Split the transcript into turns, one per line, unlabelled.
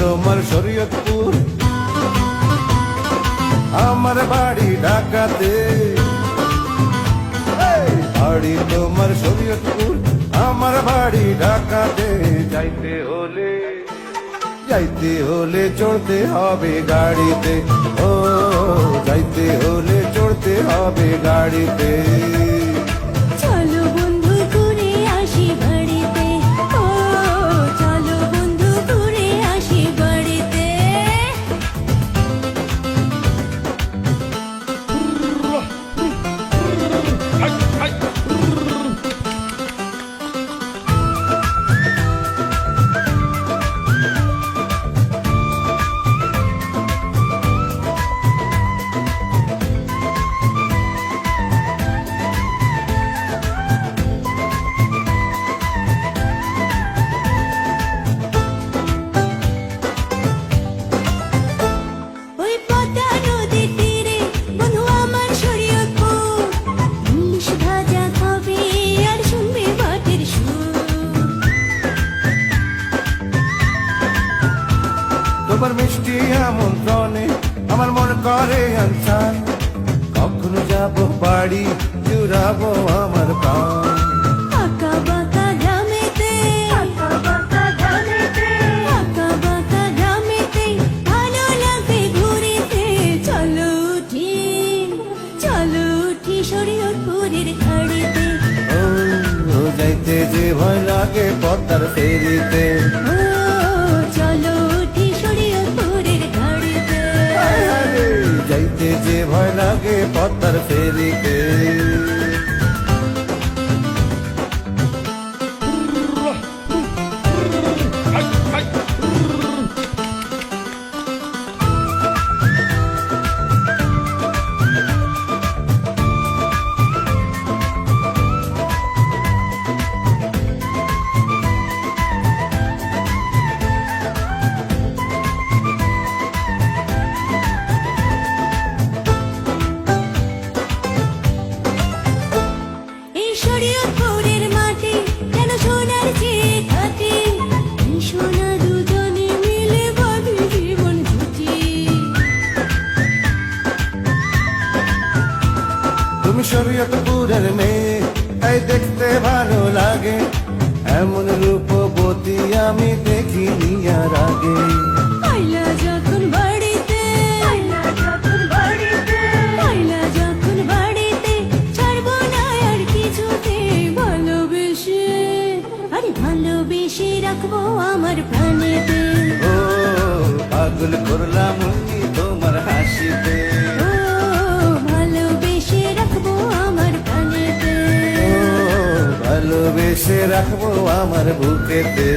তোমার শরীয়তপুর। আমার বাড়ি ঢাকাতে। বাড়ি তোমার শরীয়তপুর। আমার বাড়ি ঢাকাতে। যাইতে হলে যাইতে হলে চড়তে হবে গাড়িতে। ও, যাইতে হলে চড়তে হবে গাড়িতে। মিষ্টি আমন্ত্রণে আমার মন করে আনসান কখনো যাব বাড়ি জুড়াবো আমার প্রাণ। যাইতে যে ভয় লাগে পদ্মার ফেরিতে। ভয় লাগে
শরীয়তপুরের
মেয়ে তাই দেখতে ভালো লাগে। এমন রূপবতী আমি দেখিনি আর আগে।
ভালোবেসে। রাখব আমার প্রাণেতে।
ও পাগল করলাম রাখব আমার বুকেতে।